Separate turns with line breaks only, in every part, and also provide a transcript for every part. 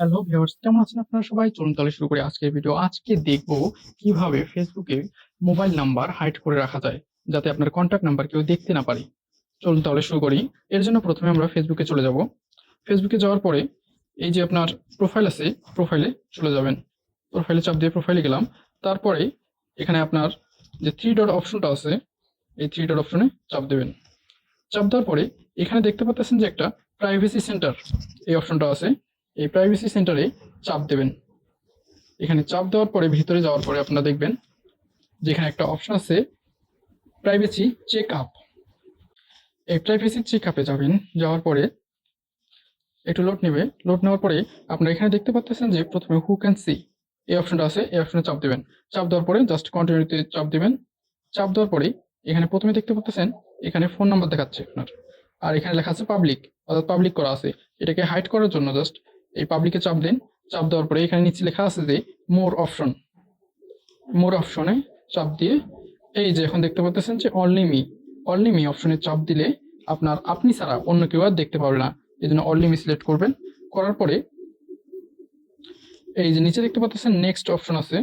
Hello viewers কেমন আছেন আপনারা সবাই? চলুন তাহলে শুরু করি আজকের ভিডিও আজকে দেখব কীভাবে ফেসবুকে মোবাইল নাম্বার হাইড করে রাখা যায়, যাতে আপনার কন্ট্যাক্ট নাম্বার কেউ দেখতে না পারে। চলুন তাহলে শুরু করি। এর জন্য প্রথমে আমরা ফেসবুকে চলে যাব। ফেসবুকে যাওয়ার পরে এই যে আপনার প্রোফাইল আছে প্রোফাইলে চলে যাবেন। প্রোফাইলে চাপ দিয়ে প্রোফাইলে গেলাম। তারপরে এখানে আপনার যে থ্রি ডট অপশনটা আছে, এই থ্রি ডট অপশনে চাপ দেবেন। চাপ দেওয়ার পরে এখানে দেখতে পাচ্ছেন যে একটা প্রাইভেসি সেন্টার এই অপশনটা আছে। এই প্রাইভেসি সেন্টারে চাপ দেবেন। এখানে চাপ দেওয়ার পরে ভিতরে যাওয়ার পরে আপনারা দেখবেন যেখানে একটা অপশন আছে প্রাইভেসি চেক আপ এই প্রাইভেসি চেক আপে যাবেন, যাওয়ার পরে একটু লোড নেবে। লোড নেওয়ার পরে আপনারা এখানে দেখতে পাচ্ছেন যে প্রথমে হু ক্যান সি এই অপশনটা আছে, এই অপশনে চাপ দেবেন। চাপ দেওয়ার পরে জাস্ট কন্টিনিউতে চাপ দেবেন। চাপ দেওয়ার পরে এখানে প্রথমে দেখতে পাচ্ছেন এখানে ফোন নাম্বার দেখাচ্ছে আপনার। আর এখানে লেখা আছে পাবলিক অর্থাৎ পাবলিক করা আছে। এটাকে হাইড করার জন্য জাস্ট এই পাবলিকে চাপ দেন, চাপ দেওয়ার পরে এখানে নিচে লেখা আছে যে মোর অপশন মোর অপশনে চাপ দিয়ে, এই যে এখন দেখতে পাচ্ছেন যে অনলি মি অনলি মি অপশনে চাপ দিলে আপনার, আপনি ছাড়া অন্য কেউ আর দেখতে পাবে না। এই জন্য অনলি মি সিলেক্ট করবেন। করার পরে এই যে নিচে দেখতে পাচ্ছেন নেক্সট অপশন আছে।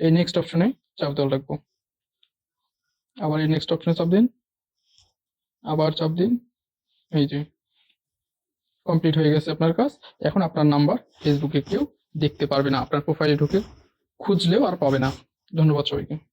এই নেক্সট অপশনে চাপ দেওয়া লাগবো। আবার এই নেক্সট অপশনে চাপ দিন। আবার চাপ দিন। এই যে কমপ্লিট হয়ে গেছে আপনার কাজ। এখন আপনার নাম্বার ফেসবুকে কেউ দেখতে পারবে না। আপনার প্রোফাইলে ঢুকে খুঁজলেও আর পাবে না। ধন্যবাদ সবাইকে।